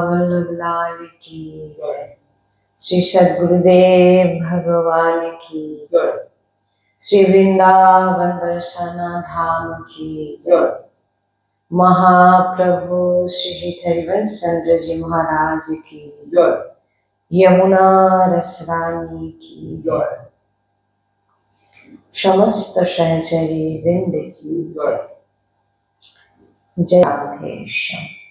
लाल की श्री सदगुरुदेव भगवान की श्री वृंदावन बरसाना धाम की महाप्रभु श्री हरिवंश चंद्र जी महाराज की यमुना रसरानी की समस्त सहचरी वृंद की जय जय राधेश्याम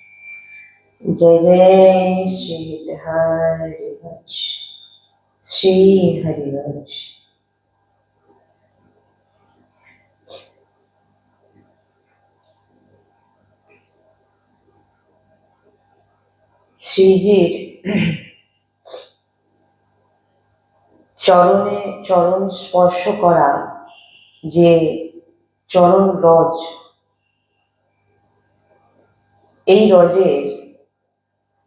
जय जय श्री हरिवंश श्री हरिवंश শ্রীজির চরণে চরণ স্পর্শ করা যে চরণ রজ এই রজের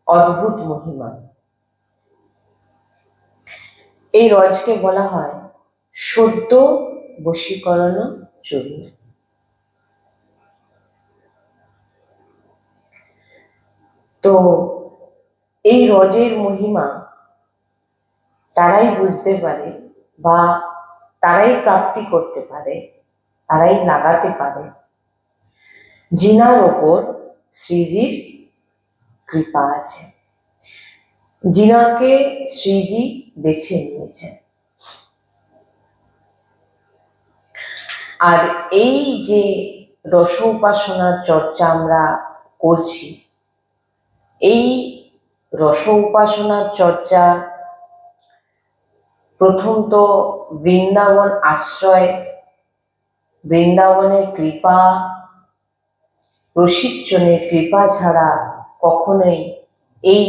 অদ্ভুত মহিমা। এই রজকে বলা হয় সদ্য বশীকরণ চূর্ণ তো এই রজের মহিমা তারাই বুঝতে পারে বা তারাই প্রাপ্তি করতে পারে, তারাই লাগাতে পারে। জিনার ওপর শ্রীজির কৃপা আছে। জিনাকে শ্রীজি বেছে নিয়েছেন। আর এই যে রস উপাসনার চর্চা আমরা করছি, এই রস উপাসনার চর্চা প্রথম তো বৃন্দাবন আশ্রয়, বৃন্দাবনের কৃপা, প্রশিক্ষণের কৃপা ছাড়া কখনোই এই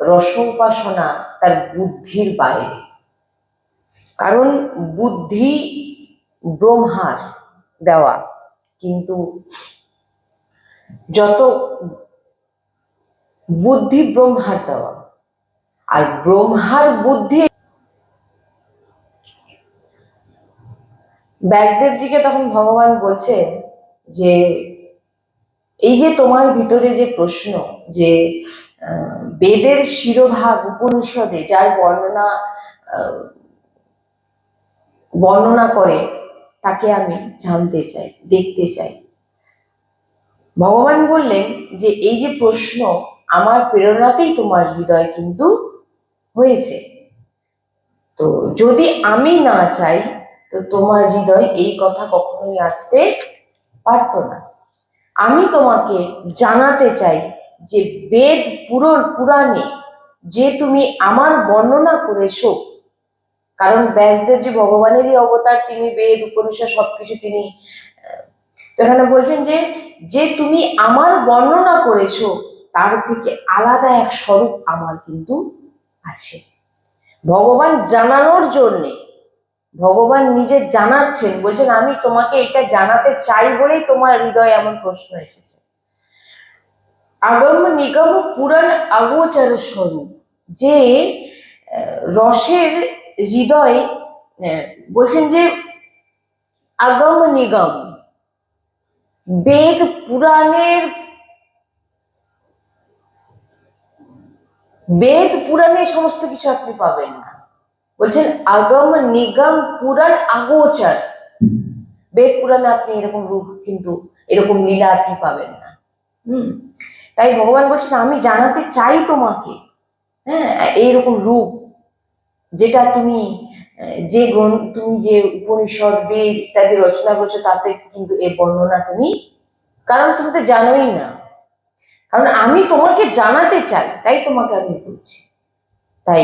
রস উপাসনা তার বুদ্ধির বাইরে। কারণ বুদ্ধি ব্রহ্মার দেওয়া, কিন্তু যত বুদ্ধি ব্রহ্মার দেওয়া, আর ব্রহ্মার বুদ্ধি ব্যাসদেবজিকে তখন ভগবান বলছেন যে এই যে তোমার ভিতরে যে প্রশ্ন যে বেদের শিরোভাগ উপনিষদে যার বর্ণনা বর্ণনা করে, তাকে আমি জানতে চাই, দেখতে চাই। ভগবান বললেন যে, এই যে প্রশ্ন আমার প্রেরণাতেই তোমার হৃদয় কিন্তু হয়েছে। তো যদি আমি না চাই, তো তোমার হৃদয় এই কথা কখনোই আসতে পারতো না। আমি তোমাকে জানাতে চাই যে বেদ পুরন পুরাণে যে তুমি আমার বর্ণনা করেছ, কারণ ব্যাসদেব যে ভগবানেরই অবতার, তিনি বেদ, উপনিষদ সবকিছু তিনি তো এখানে বলছেন যে যে তুমি আমার বর্ণনা করেছ, তার থেকে আলাদা এক স্বরূপ আমার কিন্তু আছে। ভগবান জানানোর জন্যে ভগবান নিজে জানাচ্ছেন, বলছেন, আমি তোমাকে এটা জানাতে চাই বলেই তোমার হৃদয়ে এমন প্রশ্ন এসেছে। আগম নিগম পুরাণ আগোচর স্বরূপ, যে রসের হৃদয় বলছেন যে আগম নিগম, বেদ পুরাণের, বেদ পুরাণে সমস্ত কিছু আপনি পাবেন। না বলছেন, আগম নিগম পুরাণ আগোচর। বেদ পুরাণে আপনি এরকম রূপ কিন্তু, এরকম লীলা আপনি পাবেন না। হুম? তাই ভগবান বলছেন, আমি জানাতে চাই তোমাকে। হ্যাঁ এইরকম রূপ যেটা তুমি, যে তুমি যে উপনিষদ, বেদ ইত্যাদি রচনা করছ, তাতে কিন্তু এই বর্ণনা তুমি, কারণ তুমি তো জানোই না। কারণ আমি তোমাকে জানাতে চাই, তাই তোমাকে আমি বলছি। তাই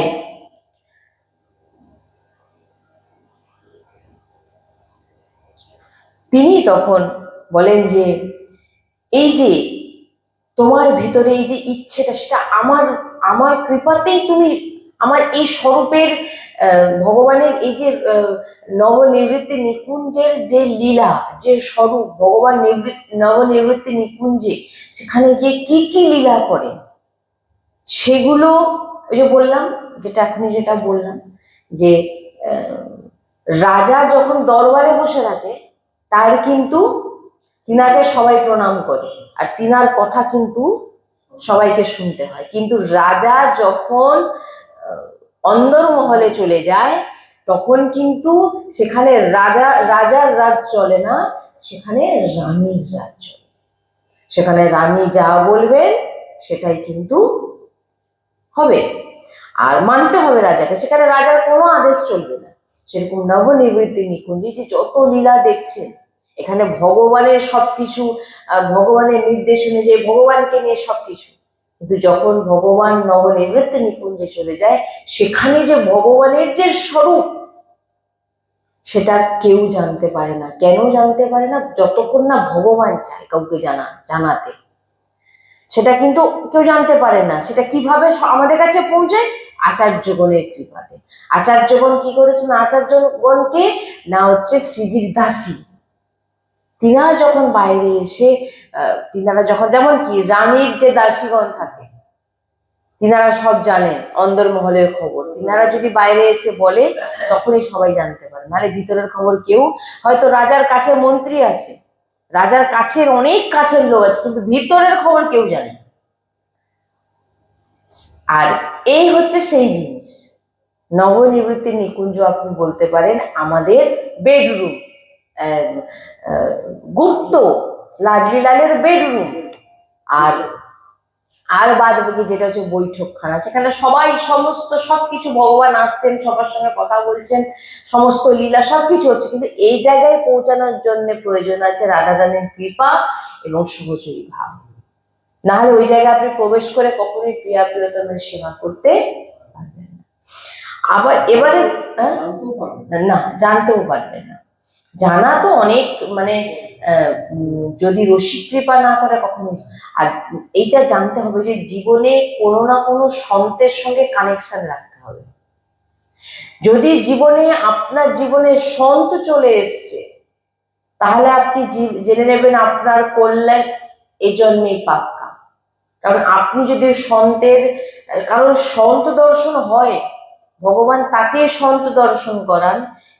তিনি তখন বলেন যে, এই যে তোমার ভিতরে এই যে ইচ্ছেটা, সেটা আমার আমার কৃপাতেই তুমি আমার এই স্বরূপের ভগবানের এই যে নবনিবৃত্তি নিকুঞ্জের যে লীলা, যে স্বরূপ, ভগবান নিবৃত্তি নবনিবৃত্তি নিকুঞ্জে, সেখানে গিয়ে কি কি লীলা করে? সেগুলো ওই যে বললাম, যেটা এখনই যেটা বললাম, যে রাজা যখন দরবারে বসে থাকে তার কিন্তু তিনাকে সবাই প্রণাম করে। আর তিনার কথা কিন্তু সবাইকে শুনতে হয়। কিন্তু রাজা যখন অন্দরমহলে চলে যায়, তখন কিন্তু সেখানে রাজা, রাজার রাজ চলে না, সেখানে রানীর রাজ চলে। সেখানে রানী যা বলবেন, সেটাই কিন্তু হবে। আর মানতে হবে রাজাকে। সেখানে রাজার কোনো আদেশ চলবে না। সেরকম নবনিবৃত্তি নিকুঞ্জি, যে যত লীলা দেখছেন এখানে ভগবানের সবকিছু ভগবানের নির্দেশ অনুযায়ী ভগবানকে নিয়ে সবকিছু। কিন্তু যখন ভগবান নবনিবৃত্তি নিকুঞ্জে চলে যায়, সেখানে যে ভগবানের যে স্বরূপ, সেটা কেউ জানতে পারে না। কেন জানতে পারে না? যতক্ষণ না ভগবান চায় কাউকে জানা, জানাতে। সেটা কিন্তু কেউ জানতে পারে না। সেটা কীভাবে আমাদের কাছে পৌঁছায়? আচার্যগণের কৃপাতে। আচার্যগণ কি করেছেন? আচার্যগণকে না হচ্ছে শ্রীজির দাসী। তিনারা যখন বাইরে এসে তিনারা যখন, যেমন কি, রানীর যে দাসীগণ থাকে তিনারা সব জানেন অন্দরমহলের খবর। তিনারা যদি বাইরে এসে বলে, তখনই সবাই জানতে পারে। নাহলে ভিতরের খবর কেউ, হয়তো রাজার কাছে মন্ত্রী আছে, রাজার কাছের অনেক কাছের লোক আছে, কিন্তু ভিতরের খবর কেউ জানে। আর এই হচ্ছে সেই জিনিস। নবনিবৃত্তি নিকুঞ্জ আপনি বলতে পারেন আমাদের বেডরুম গুপ্ত লাডলিলালের বেডরুম আর আর বাদ বাকি যেটা হচ্ছে বৈঠকখানা সেখানে সবাই সমস্ত সবকিছু ভগবান আসছেন সবার সঙ্গে কথা বলছেন সমস্ত লীলা সবকিছু হচ্ছে। কিন্তু এই জায়গায় পৌঁছানোর জন্য প্রয়োজন আছে রাধা রানীর কৃপা এবং শুভচরী ভাব। না হলে ওই জায়গায় আপনি প্রবেশ করে কখনোই প্রিয়া প্রিয়তমের সেবা করতে পারবেন না। আবার এবারে হ্যাঁ? না। না জানতেও পারবে না। জানা তো অনেক মানে যদি রসিক কৃপা না করে কখনো আর এইটা জানতে হবে যে জীবনে কোনো না কোনো সন্তের সঙ্গে কানেকশন রাখতে হবে। যদি জীবনে আপনার জীবনে সন্ত চলে এসছে, তাহলে আপনি জেনে নেবেন আপনার কল্যাণ এই জন্মেই পাক্কা। কারণ আপনি যদি সন্তের, কারণ সন্ত দর্শন হয়, ভগবান তাকে সন্ত দর্শন করান।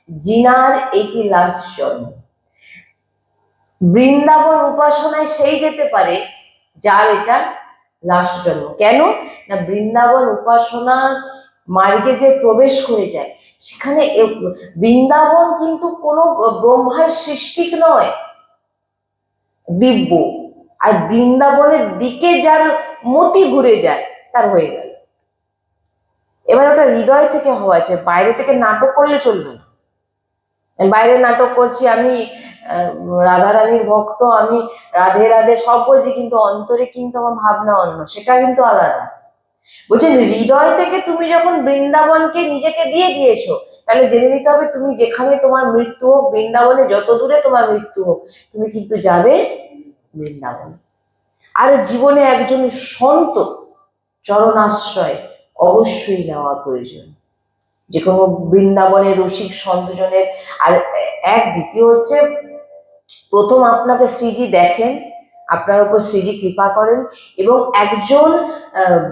জিনার এটি লাস্ট জন্ম বৃন্দাবন উপাসনায় সেই যেতে পারে যার এটা লাস্ট জন্ম। কেন? না বৃন্দাবন উপাসনা মার্গে যে প্রবেশ করে যায়, সেখানে বৃন্দাবন কিন্তু কোনো ব্রহ্মার সৃষ্টি নয়, দিব্য। আর বৃন্দাবনের দিকে যার মতি ঘুরে যায়, তার হয়ে গেল। এবার ওটা হৃদয় থেকে হওয়া আছে, বাইরে থেকে নাটক করলে চলবে না। বাইরে নাটক করছি, আমি রাধারানীর ভক্ত, আমি রাধে রাধে সব বলছি, কিন্তু অন্তরে কিন্তু আমার ভাবনা অন্য, সেটা কিন্তু আলাদা। বলছেন হৃদয় থেকে তুমি যখন বৃন্দাবনকে নিজেকে দিয়ে দিয়েছ, তাহলে জেনে নিতে হবে তুমি যেখানে তোমার মৃত্যু হোক, বৃন্দাবনে যত দূরে তোমার মৃত্যু হোক, তুমি কিন্তু যাবে বৃন্দাবন। আর জীবনে একজন সন্ত চরণাশ্রয় অবশ্যই নেওয়া প্রয়োজন। যে কোনো বৃন্দাবনের রসিক সন্তজনের আর এক দ্বিতীয় হচ্ছে, প্রথম আপনাকে শ্রীজি দেখেন, আপনার উপর শ্রীজি কৃপা করেন, এবং একজন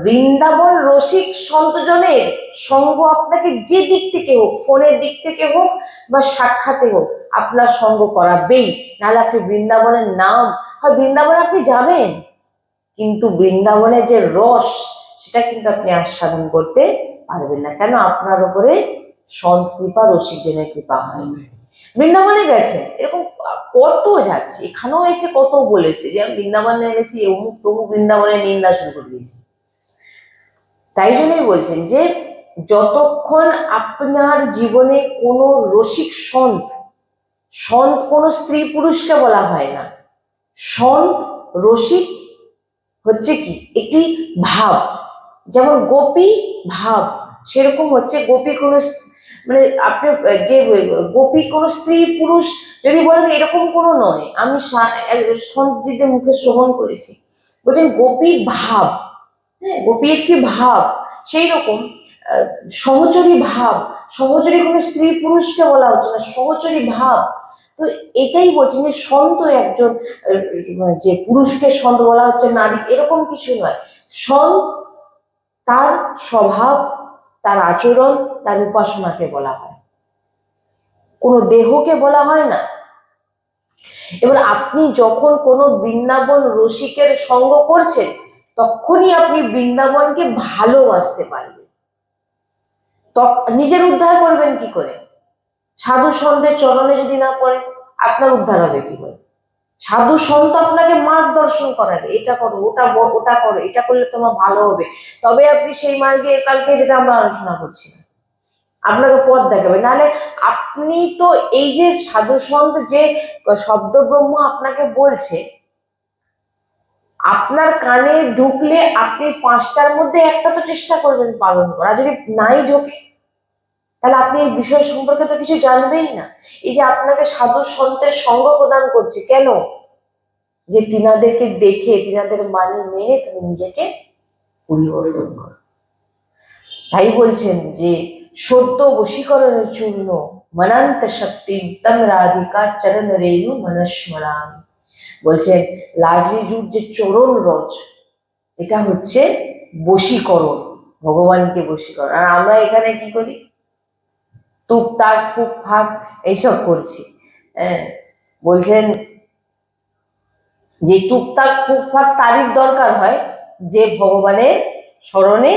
বৃন্দাবন রসিক সন্তজনের সঙ্গ আপনাকে যে দিক থেকে হোক, ফোনের দিক থেকে হোক বা সাক্ষাতে হোক, আপনার সঙ্গ করাবেই। নাহলে আপনি বৃন্দাবনের নাম, হয় বৃন্দাবনে আপনি যাবেন, কিন্তু বৃন্দাবনের যে রস, সেটা কিন্তু আপনি আস্বাদন করতে পারবেন না। কেন? আপনার উপরে সন্ত কৃপা রসিকজনের কৃপা হয়। বৃন্দাবনে গেছে। এরকম কত যাচ্ছে। এখানেও এসে কত বলেছে যে, আমি বৃন্দাবনে গেছি, অমুক তমুক বৃন্দাবনে নিন্দা শুরু করে দিয়েছি। তাই জন্যই বলছেন যে, যতক্ষণ আপনার জীবনে কোনো রসিক সন্ত সন্ত কোনো স্ত্রী পুরুষকে বলা হয় না, সন্ত, রসিক হচ্ছে কি? একটি ভাব। যেমন গোপী ভাব, সেরকম হচ্ছে গোপী কোনো মানে আপনি, যে গোপী কোনো স্ত্রী পুরুষ যদি বলেন এরকম কোনো নয়। আমি সা- এক- সন্তজিদের মুখে শ্রবণ করেছি। বলছেন গোপী ভাব হ্যাঁ গোপী একটি ভাব? সেই রকম সহচরী ভাব, সহচরী কোনো স্ত্রী পুরুষকে বলা হচ্ছে না, সহচরী ভাব। তো এটাই বলছেন যে সন্ত একজন যে পুরুষকে সন্ত বলা হচ্ছে নারী, এরকম কিছু নয়। সন্ত তার স্বভাব, তার আচরণ, তার উপাসনাকে বলা হয়। কোনো দেহকে বলা হয় না। এবার আপনি যখন কোনো বৃন্দাবন রসিকের সঙ্গ করছেন, তখনই আপনি বৃন্দাবনকে ভালোবাসতে পারবেন। নিজের উদ্ধার করবেন কি করে? সাধু সন্তের চরণে যদি না পড়ে, আপনার উদ্ধার হবে কি করে? সাধু সন্ত আপনাকে মার্গদর্শন করাবে, এটা করো, ওটা ওটা করো, এটা করলে তোমার ভালো হবে। তবে আপনি সেই মার্গে কালকে যেটা আমরা আলোচনা করছি, আপনাকে পথ দেখাবে। নাহলে আপনি তো এই যে সাধু সন্ত যে শব্দ ব্রহ্ম আপনাকে বলছে, আপনার কানে ঢুকলে আপনি পাঁচটার মধ্যে একটা তো চেষ্টা করবেন পালন করা। যদি নাই ঢোকে তাহলে আপনি এই বিষয় সম্পর্কে তো কিছু জানবেই না। এই যে আপনাকে সাধু সন্তের সঙ্গ প্রদান করছে, কেন? যে তিনাদেরকে দেখে, তিনাদের মানি মেনে তুমি নিজেকে পরিবর্তন করো। তাই বলছেন যে সদ্য বশীকরণের চূর্ণ মনান্ত শক্তি তম রাধিকা চরণ রেণু মনস্মরাম বলছেন লাডলি জুট যে চরণ রজ, এটা হচ্ছে বশীকরণ, ভগবানকে বশীকরণ। আর আমরা এখানে কি করি? তুক তাক ফুক ফাক এইসব করছি। হ্যাঁ বলছেন যে টুকটাক ফুকফাক তারিখ দরকার হয়, যে ভগবানের স্মরণে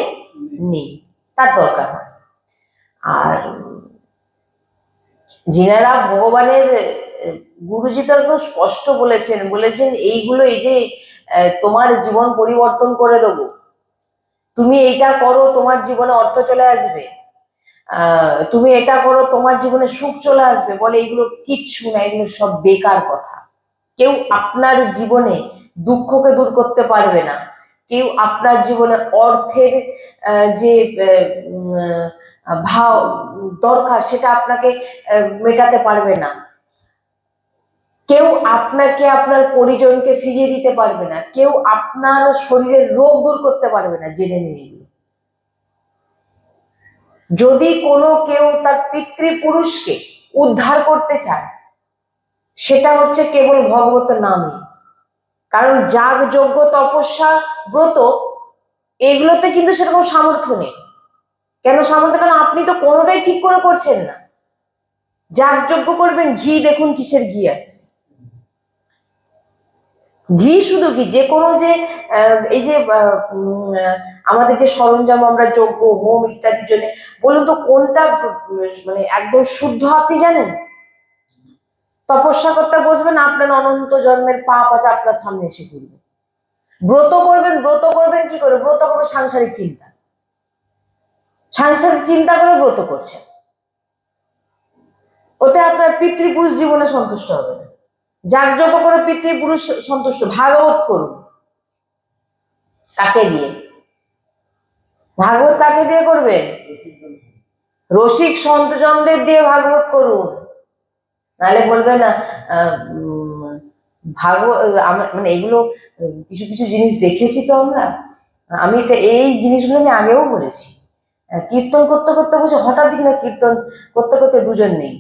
নেই, তার দরকার হয়। আর যিনারা ভগবানের, গুরুজি তো একদম স্পষ্ট বলেছেন বলেছেন এইগুলো এই যে তোমার জীবন পরিবর্তন করে দেবো। তুমি এইটা করো, তোমার জীবনে অর্থ চলে আসবে। তুমি এটা করো, তোমার জীবনে সুখ চলে আসবে। বলে এগুলো কিচ্ছু না, এগুলো সব বেকার কথা। কেউ আপনার জীবনে দুঃখকে দূর করতে পারবে না। কেউ আপনার জীবনে অর্থের যে ভাব দরকার, সেটা আপনাকে মেটাতে পারবে না। কেউ আপনাকে, আপনার পরিজনকে ফিরিয়ে দিতে পারবে না। কেউ আপনার শরীরের রোগ দূর করতে পারবে না, জেনে নিন। যদি কোনো কেউ তার পিতৃপুরুষকে উদ্ধার করতে চায়, সেটা হচ্ছে কেবল ভগবত নামে। কারণ যাগ, যজ্ঞ, তপস্যা, ব্রত, এগুলোতে কিন্তু সেরকম সামর্থ্য নেই। কেন সামর্থ্য? কারণ আপনি তো কোনোটাই ঠিক করে করছেন না। যাগ, যজ্ঞ করবেন, ঘি দেখুন কিসের ঘি আছে। ঘি শুধু কি? যে কোনো যে এই যে আমাদের যে সরঞ্জাম আমরা যোগ্য হোম ইত্যাদির জন্য, বলুন তো কোনটা মানে একদম শুদ্ধ আপনি জানেন? তপস্যা করতে বসবেন, আপনার অনন্ত জন্মের পাপ আছে আপনার সামনে এসে পড়বে। ব্রত করবেন ব্রত করবেন কি করে? ব্রত করবেন সাংসারিক চিন্তা। সাংসারিক চিন্তা করে ব্রত করছেন। ওতে আপনার পিতৃপুরুষ জীবনে সন্তুষ্ট হবে না। যাগযজ্ঞ করে পিতৃপুরুষ সন্তুষ্ট। ভাগবত করুন। কাকে দিয়ে ভাগবত কাকে দিয়ে করবেন রসিক সন্তজনদের দিয়ে ভাগবত করুন। নাহলে বলবে না ভাগবত মানে এগুলো, কিছু কিছু জিনিস দেখেছি তো আমরা। আমি এই জিনিসগুলো আমি আগেও বলেছি। কীর্তন করতে করতে বসে হঠাৎ দেখি না কীর্তন করতে করতে দুজন নেই।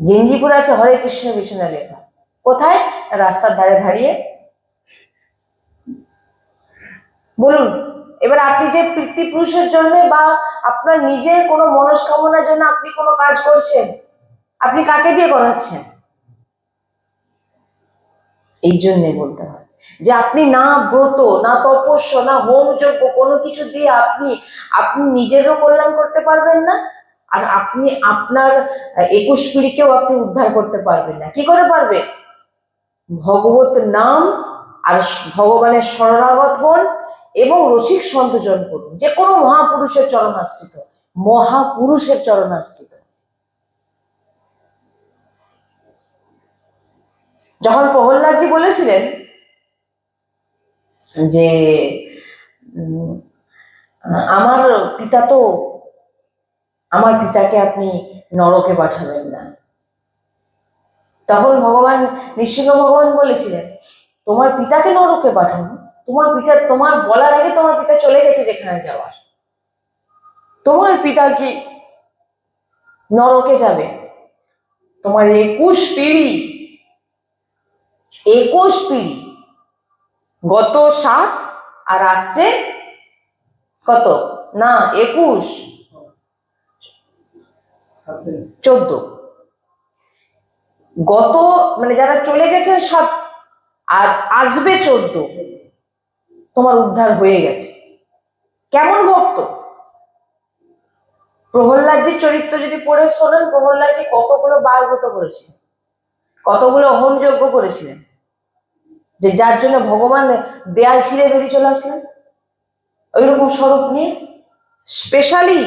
গেঞ্জিপুর আছে হরে কৃষ্ণ কৃষ্ণ লেখা। কোথায়? রাস্তার ধারে দাঁড়িয়ে। বলুন। এবার আপনি যে পিতৃপুরুষের জন্য বা আপনার নিজের কোনো মনস্কামনার জন্য আপনি কোনো কাজ করছেন, আপনি কাকে দিয়ে করাচ্ছেন? এই জন্যে বলতে হয়। যে আপনি না ব্রত, না তপস্য, না হোম যজ্ঞ, কোনো কিছু দিয়ে আপনি আপনি নিজেরও কল্যাণ করতে পারবেন না, আর আপনি আপনার একুশ পিড়িকেও আপনি উদ্ধার করতে পারবেন না। কি করে পারবে? ভগবত নাম আর ভগবানের শরণাগত হন এবং রসিক সন্তজন করুন। যে কোনো মহাপুরুষের চরণাশ্রিত মহাপুরুষের চরণাশ্রিত যখন প্রহ্লাদজি বলেছিলেন যে আমার পিতা তো, আমার পিতাকে আপনি নরকে পাঠাবেন না। তখন ভগবান নৃসিংহ ভগবান বলেছিলেন, তোমার পিতাকে নরকে পাঠানো তোমার পিতা তোমার বলার আগে তোমার পিতা চলে গেছে যেখানে যাওয়ার। তোমার পিতা কি নরকে যাবে? তোমার একুশ পিড়ি একুশ পিড়ি, গত সাত আর আসছে কত? না, একুশ। চোদ্দ। গত মানে যারা চলে গেছেন সাত, আর আসবে চোদ্দ। তোমার উদ্ধার হয়ে গেছে। কেমন ভক্ত? প্রহ্লাদজির চরিত্র যদি পড়ে শোনেন, প্রহ্লাদজি কতগুলো বার ব্রত করেছিলেন, কতগুলো হোম যজ্ঞ করেছিলেন, যে যার জন্য ভগবান দেয়াল ছিঁড়ে বেরিয়ে চলে আসলেন। ওইরকম স্বরূপ নিয়ে স্পেশালি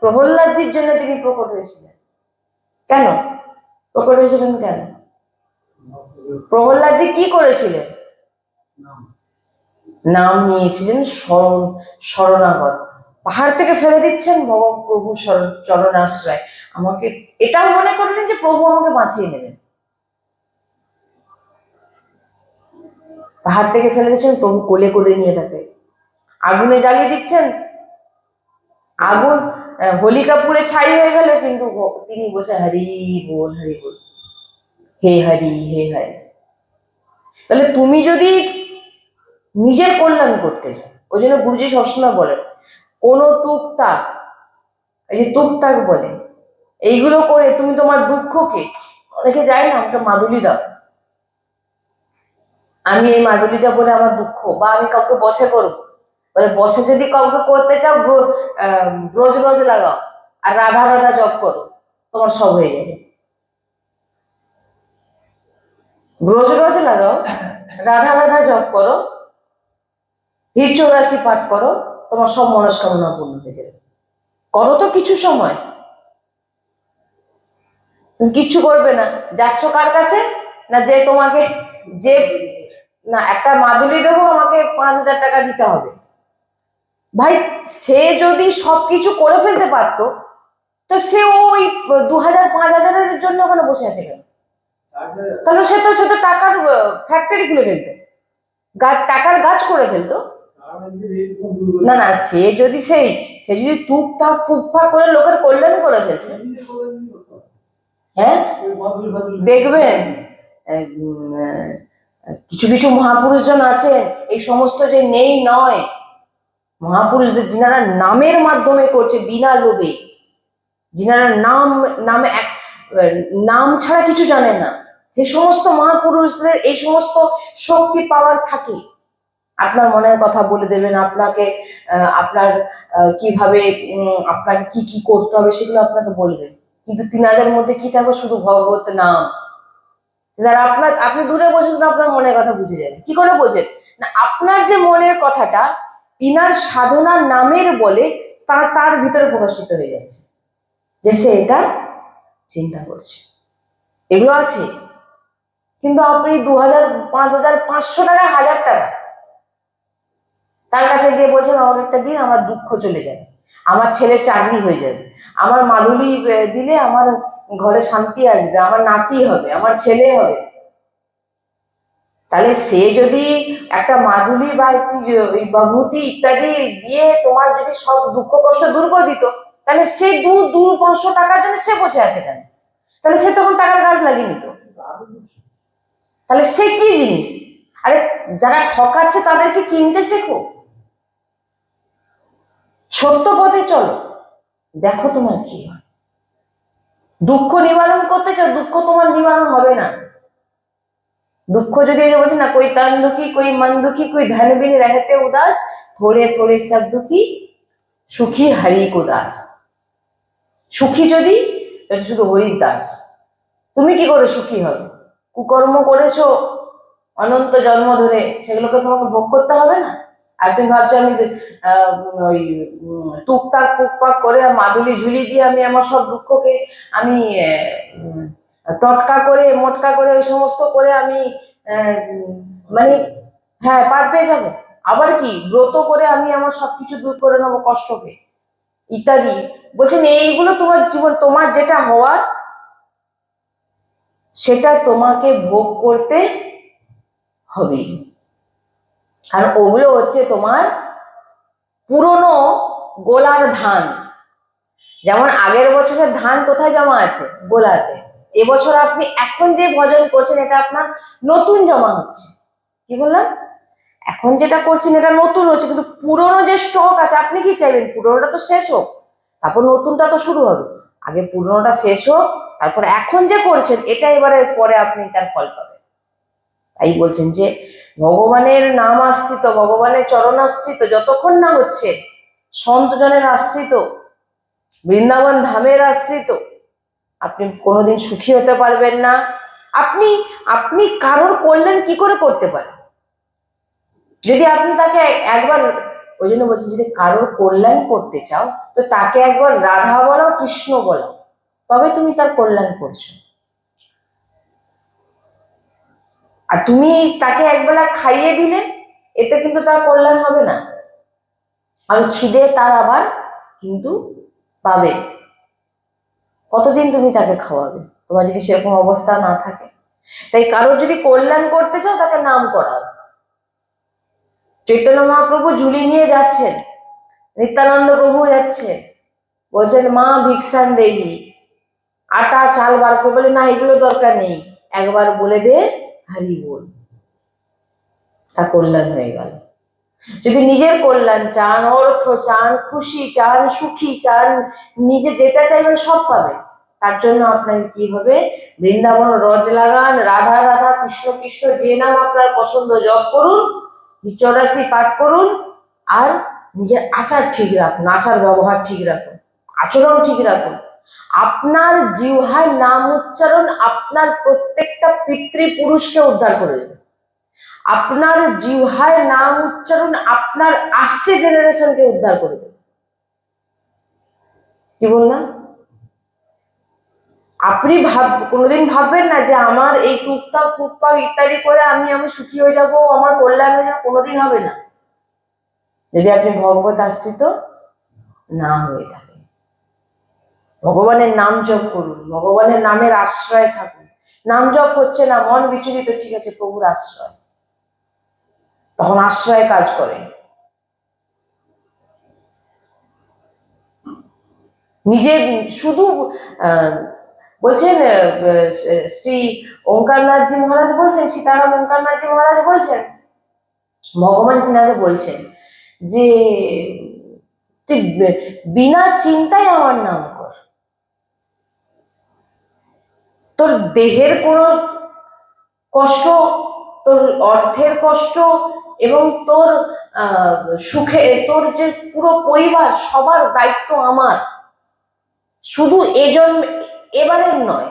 প্রহ্লাদজির জন্য তিনি প্রকট হয়েছিলেন। কেন? প্রকট হয়েছিলেন কেন? প্রহ্লাদজি কি করেছিলেন? নাম নিয়েছিলেন শরণ, শরণাগত। পাহাড় থেকে ফেলে দিচ্ছেন ভগ প্রভু শরণ চরণাশ্রয়। আমাকে এটাও মনে করলেন যে প্রভু আমাকে বাঁচিয়ে নেবেন। পাহাড় থেকে ফেলে দিচ্ছেন প্রভু কোলে কোলে নিয়ে থাকে আগুনে জ্বালিয়ে দিচ্ছেন। আগুন হোলিকা পুড়ে ছাই হয়ে গেল, কিন্তু তিনি বসে হরি বল হরি বল। হে হরি হে হরি। তাহলে তুমি যদি নিজের কল্যাণ করতে চাও ওই জন্য গুরুজি সবসময় বলেন, কোনো তুকতাক এই যে তুকতাক বলে, এইগুলো করে তুমি তোমার দুঃখকে, অনেকে যায় না, আমাকে মাদুলি দাও। আমি এই মাদুলিটা বলে আমার দুঃখ, বা আমি কাউকে বসে করব। বলে বসে যদি কাউকে করতে চাও রোজ রোজ লাগাও, আর রাধা রাধা জপ করো, তোমার সব হয়ে যাবে। রোজ রোজ লাগাও, রাধা রাধা জপ করো হির চৌরাশি পাঠ করো, তোমার সব মনস্কামনা পূর্ণ হয়ে যাবে। করো তো কিছু সময়। তুমি কিচ্ছু করবে না। যাচ্ছ কার কাছে? না যে তোমাকে যে, না, একটা মাদুলি দেবো, আমাকে পাঁচ হাজার টাকা দিতে হবে। ভাই, সে যদি সবকিছু করে ফেলতে পারতো, তো সে ওই দু হাজার, পাঁচ হাজারের জন্য ওখানে বসে আছে কেন? তাহলে সে তো সে তো টাকার ফ্যাক্টরি খুলে ফেলতো। গাছ টাকার গাছ করে ফেলতো। না না, সে যদি সেই, সে যদি টুকটাক ফুকফাক করে লোকের কল্যাণ করে ফেলছে। হ্যাঁ? দেখবেন কিছু কিছু মহাপুরুষজন আছেন এই সমস্ত যে নেই, নয়, মহাপুরুষদের যিনারা নামের মাধ্যমে করছে বিনা লোভে, যিনারা নাম, নামে এক নাম ছাড়া কিছু জানেন না, সে সমস্ত মহাপুরুষদের এই সমস্ত শক্তি পাওয়ার থাকে। আপনার মনের কথা বলে দেবেন, আপনাকে আপনার কীভাবে আপনাকে কি কি করতে হবে সেগুলো আপনাকে বলবেন। কিন্তু তিনাদের মধ্যে কি থাকবে শুধু ভগবত নাম? তিনারা আপনার, আপনি দূরে বসে আপনার মনের কথা বুঝে যাবেন। কি করে বোঝেন? না, আপনার যে মনের কথাটা, তিনার সাধনার নামের বলে তা, তার ভিতরে প্রকাশিত হয়ে যাচ্ছে। যে সে এটা চিন্তা করছে। এগুলো আছে। কিন্তু আপনি দু হাজার, পাঁচ হাজার, পাঁচশো টাকা হাজার টাকা কাছে গিয়ে বলছেন আমাকে একটা দিন আমার দুঃখ চলে যাবে আমার ছেলের চাকরি হয়ে যাবে। আমার মাদুলি দিলে আমার ঘরে শান্তি আসবে, আমার নাতি হবে, আমার ছেলে হবে। তাহলে সে যদি একটা মাদুলি বা একটি বাভূতি ইত্যাদি দিয়ে তোমার যদি সব দুঃখ কষ্ট দূর করে দিত, তাহলে সে দু দু পাঁচশো টাকার জন্য সে বসে আছে কেন? তাহলে সে তখন টাকার গাছ লাগিয়ে নিত। তাহলে সে কি জিনিস? আরে যারা ঠকাচ্ছে তাদেরকে চিনতে শেখো। সত্য পথে চলো। দেখো তোমার কি হয়। দুঃখ নিবারণ করতে চাও, দুঃখ তোমার নিবারণ হবে না। দুঃখ যদি এই বলছে, না, কই তান দুঃখী, কই মন দুঃখী, কই ভ্যান বিন রেহেতে উদাস থোড়ে থোড়ে সব দুঃখী, সুখী হারি উদাস সুখী যদি শুধু হরিদাস তুমি কি করে সুখী হবে? কুকর্ম করেছ, অনন্ত জন্ম ধরে, সেগুলোকে তোমাকে ভোগ করতে হবে না? আর ভাবছি আমি ওই টুকটাক টুকপাক করে মাদুলি ঝুলি দিয়ে আমি আমার সব দুঃখকে আমি টটকা করে, মোটকা করে ওই সমস্ত করে আমি মানে হ্যাঁ পার পেয়ে যাব। আবার কি, ব্রত করে আমি আমার সবকিছু দূর করে নেব কষ্টকে। ইত্যাদি। বলছেন এইগুলো তোমার জীবন, তোমার যেটা হওয়ার, সেটা তোমাকে ভোগ করতে হবে আর ওগুলো হচ্ছে তোমার পুরনো গোলার ধান। যেমন আগের বছরের ধান কোথায় জমা আছে? গোলাতে। এবছর আপনি এখন যে ভজন করছেন, এটা আপনার নতুন জমা হচ্ছে। কি বললাম? এখন যেটা করছেন, এটা নতুন হচ্ছে, কিন্তু পুরনো যে স্টক আছে, আপনি কি চাইবেন? পুরনোটা তো শেষ হোক, তারপর নতুনটা তো শুরু হবে। আগে পুরনোটা শেষ হোক, তারপর এখন যে করছেন, এটা এবারে পরে আপনি তার ফল পাবেন। তাই বলছেন যে ভগবানের নাম আশ্রিত, ভগবানের চরণ চরণাশ্রিত যতক্ষণ না হচ্ছে সন্তজনের আশ্রিত, বৃন্দাবন ধামের আশ্রিত, আপনি কোনোদিন সুখী হতে পারবেন না। আপনি আপনি কারোর কল্যাণ কি করে করতে পারেন? যদি আপনি তাকে এক- একবার, ওই জন্য বলছি, যদি কারোর কল্যাণ করতে চাও, তো তাকে একবার রাধা বলো, কৃষ্ণ বলো, তবে তুমি তার কল্যাণ করছ। আর তুমি তাকে একবেলা খাইয়ে দিলে, এতে কিন্তু তার কল্যাণ হবে না। আর খিদে তার আবার কিন্তু পাবে। কতদিন তুমি তাকে খাওয়াবে? তোমার যদি সেরকম অবস্থা না থাকে। তাই কারোর যদি কল্যাণ করতে চাও, তাকে নাম করাও। চৈতন্য মহাপ্রভু ঝুলি নিয়ে যাচ্ছেন। নিত্যানন্দ প্রভু যাচ্ছেন। বলছেন, মা, ভিক্ষান দেবী। আটা, চাল বার করে। বলে, না, এগুলো দরকার নেই। একবার বলে দে হারি বল। তা কল্যাণ হয়ে গেল। যদি নিজের কল্যাণ চান, অর্থ চান, খুশি চান, সুখী চান, নিজে যেটা চাইবেন সব পাবেন। তার জন্য আপনার কি হবে? বৃন্দাবন রজ লাগান, রাধা রাধা, কৃষ্ণ কৃষ্ণ, যে নাম আপনার পছন্দ জপ করুন চৌরাশি পাঠ করুন, আর নিজের আচার ঠিক রাখুন আচার ব্যবহার ঠিক রাখুন, আচরণ ঠিক রাখুন। আপনার জিহ্বায় নাম উচ্চারণ আপনার প্রত্যেকটা পিতৃপুরুষকে উদ্ধার করে দেবে। আপনার জিহ্বায় নাম উচ্চারণ আপনার আসছে জেনারেশনকে উদ্ধার করে দেবে। কি বললাম? আপনি ভাব, কোনোদিন ভাববেন না যে আমার এই টুকটাক টুকপাক ইত্যাদি করে আমি আমি সুখী হয়ে যাব, আমার কল্যাণ হয়ে যাব, কোনোদিন হবে না। যদি আপনি ভগবত আশ্রিত, না হয়ে থাকেন ভগবানের নাম জপ করুন, ভগবানের নামের আশ্রয় থাকুন। নাম জপ হচ্ছে না, মন বিচলিত, ঠিক আছে, প্রভুর আশ্রয়। তখন আশ্রয় কাজ করে। নিজে শুধু বলছেন শ্রী ওঙ্কারনাথজি মহারাজ বলছেন, সীতারাম ওঙ্কারনাথজি মহারাজ বলছেন, ভগবান তিনাকে বলছেন যে, তুই বিনা চিন্তায় আমার নাম কর তোর দেহের কোনো কষ্ট, তোর অর্থের কষ্ট এবং তোর সুখে, তোর যে পুরো পরিবার, সবার দায়িত্ব আমার। শুধু এজন, এবারের নয়,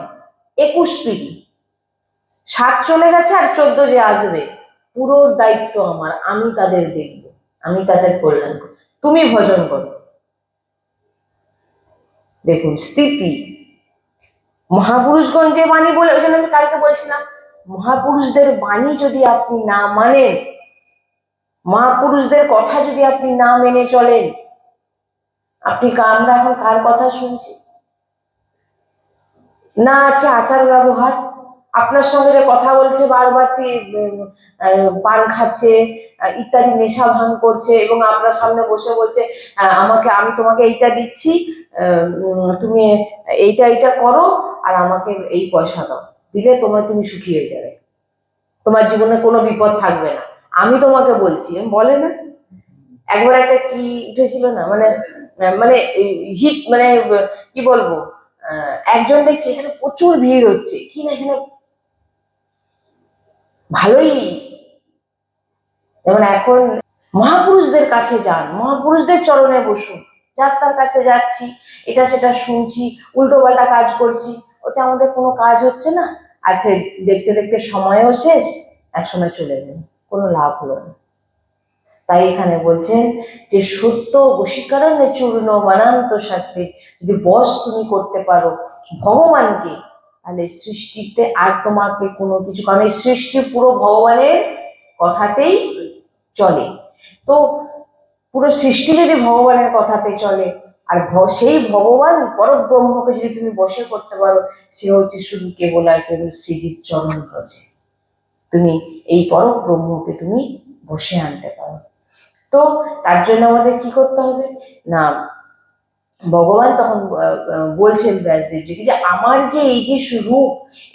একুশ পিড়ি। সাত চলে গেছে আর চোদ্দ যে আসবে পুরো দায়িত্ব আমার, আমি তাদের দেখব, আমি তাদের কল্যাণ তুমি ভজন করো। দেখুন, স্থিতি মহাপুরুষগণ যে বাণী বলে, ওই জন্য আমি কালকে বলছিলাম, মহাপুরুষদের বাণী যদি আপনি না মানেন, মহাপুরুষদের কথা যদি আপনি না মেনে চলেন, আপনি আমরা এখন কার কথা শুনছি না আছে আচার ব্যবহার আপনার সঙ্গে যে কথা বলছে বারবার পান খাচ্ছে ইত্যাদি নেশা ভাঙ করছে এবং আপনার সামনে বসে বলছে আমাকে, আমি তোমাকে এইটা দিচ্ছি তুমি এইটা এইটা করো আর আমাকে এই পয়সা দাও। দিলে তোমার তুমি সুখী হয়ে যাবে। তোমার জীবনে কোনো বিপদ থাকবে না। আমি তোমাকে বলছি বলে না? একবার একটা কি উঠেছিল না? মানে মানে হিট মানে কি বলব? একজন দেখছি এখানে প্রচুর ভিড় হচ্ছে। কি না এখানে ভালোই। যেমন এখন মহাপুরুষদের কাছে যান, মহাপুরুষদের চরণে বসুন। যার তার কাছে যাচ্ছি, এটা সেটা শুনছি, উল্টো পাল্টা কাজ করছি, ওতে আমাদের কোনো কাজ হচ্ছে না। আর দেখতে দেখতে সময়ও শেষ, একসময় চলে গেল কোনো লাভ হলো না। তাই এখানে বলছেন যে, সত্য বশীকরণে চূর্ণ মানান্ত সাথে যদি বস তুমি করতে পারো, ভগবানকে তাহলে সৃষ্টিতে আর তোমাকে কোনো কিছু, কারণ এই সৃষ্টি পুরো ভগবানের কথাতেই চলে। তো পুরো সৃষ্টি যদি ভগবানের কথাতে চলে, আর সেই ভগবান পরব্রহ্মকে যদি তুমি বসে করতে পারো, সে হচ্ছে শুধু কেবল আর কেবল শ্রীজিৎ চরণ রচে তুমি এই পরব্রহ্মকে তুমি বসে আনতে পারো। তো তার জন্য আমাদের কি করতে হবে? না ভগবান তখন বলছেন ব্যাসদেবজিকে যে আমার যে এই যে রূপ,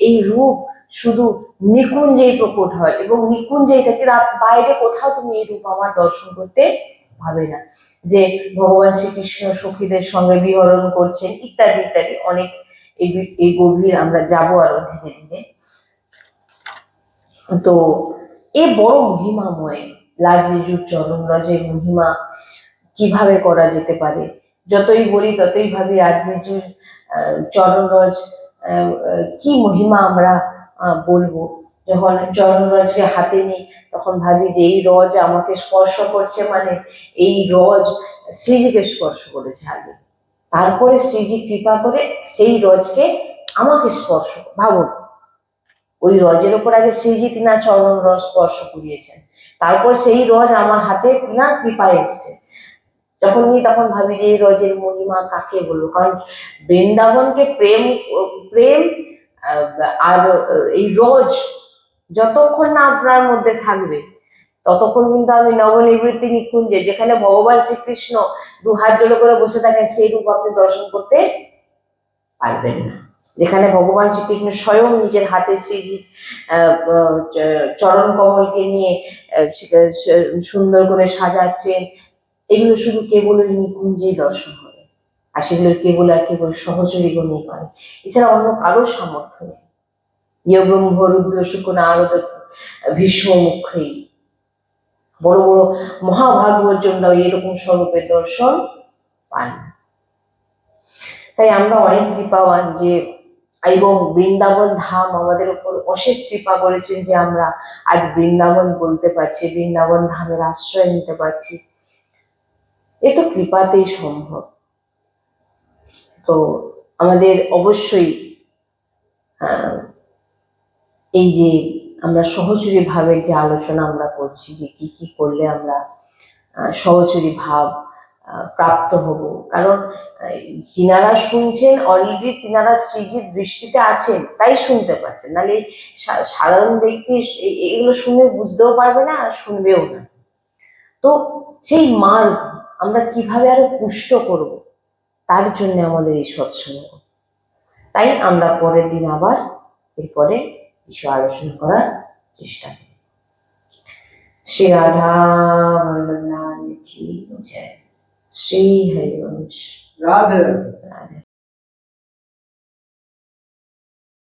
এই রূপ শুধু নিকুঞ্জেই প্রকট হয় এবং নিকুঞ্জেই থাকে বাইরে কোথাও তুমি এই রূপ আমার দর্শন করতে পাবে না। যে ভগবান শ্রীকৃষ্ণ সখীদের সঙ্গে বিহরণ করছেন, ইত্যাদি ইত্যাদি। অনেক এই গভীর আমরা যাব আরও ধীরে ধীরে। তো এ বড় মহিমাময় লাজলিজুর চরণ রজের মহিমা কীভাবে করা যেতে পারে? যতই বলি ততই ভাবি লাজলিজুর আহ, চরণ রজ আহ, আহ, কি মহিমা আমরা বলব। যখন চরণরজকে হাতে নিই তখন ভাবি যে এই রজ আমাকে স্পর্শ করছে মানে এই রজ শ্রীজিকে স্পর্শ করেছে আগে। তারপরে শ্রীজি কৃপা করে সেই রজকে আমাকে স্পর্শ ভাবুন। ওই রজের ওপর আগে শ্রীজি তিনা চরণ রস স্পর্শ করিয়েছেন। তারপর সেই রজ আমার হাতে তিনা কৃপা এসছে। যখন নিই তখন ভাবি যে রজের মহিমা কাকে বলব? কারণ বৃন্দাবনকে প্রেম প্রেম আর এই রজ যতক্ষণ না আপনার মধ্যে থাকবে ততক্ষণ কিন্তু আমি নবনিবৃত্তি নিকুঞ্জে যেখানে ভগবান শ্রীকৃষ্ণ দু হাত জোড়ো করে বসে থাকেন সেই রূপ আপনি দর্শন করতে পারবেন না। যেখানে ভগবান শ্রীকৃষ্ণ স্বয়ং নিজের হাতে শ্রীজি আহ, আহ, চরণ কমলকে নিয়ে সুন্দর করে সাজাচ্ছেন এগুলো শুধু কেবল ওই নিকুঞ্জেই দর্শন হবে, আর সেগুলো কেবল আর কেবল সহচরীগণই পারে এছাড়া অন্য কারোর সামর্থ্য নেই। ইয় ব্রহ্ম রুদ্র, শুক্র, নারদ, ভীষ্ম মুখেই বড় বড় জন্য এরকম স্বরূপের দর্শন পান তাই আমরা অনেক কৃপাবান যে এবং বৃন্দাবন ধাম আমাদের উপর অশেষ কৃপা করেছেন যে আমরা আজ বৃন্দাবন বলতে পারছি, বৃন্দাবন ধামের আশ্রয় নিতে পারছি। এ তো কৃপাতেই সম্ভব। তো আমাদের অবশ্যই এই যে আমরা সহচরী ভাবের যে আলোচনা আমরা করছি, যে কি কি করলে আমরা সহচরী ভাব প্রাপ্ত হব। কারণ যিনারা শুনছেন, অলরেডি তিনারা শ্রীজির দৃষ্টিতে আছেন, তাই শুনতে পাচ্ছেন। নাহলে সাধারণ ব্যক্তি এগুলো শুনে বুঝতেও পারবে না আর শুনবেও না। তো সেই মার্গ আমরা কীভাবে আরও পুষ্ট করব? তার জন্য আমাদের এই সৎসঙ্গ। তাই আমরা পরের দিন আবার এরপরে কিছু আলোচনা করার চেষ্টা করি শ্রী রাধা কি জয়। শ্রী হরিবংশ রাধা। রাধে।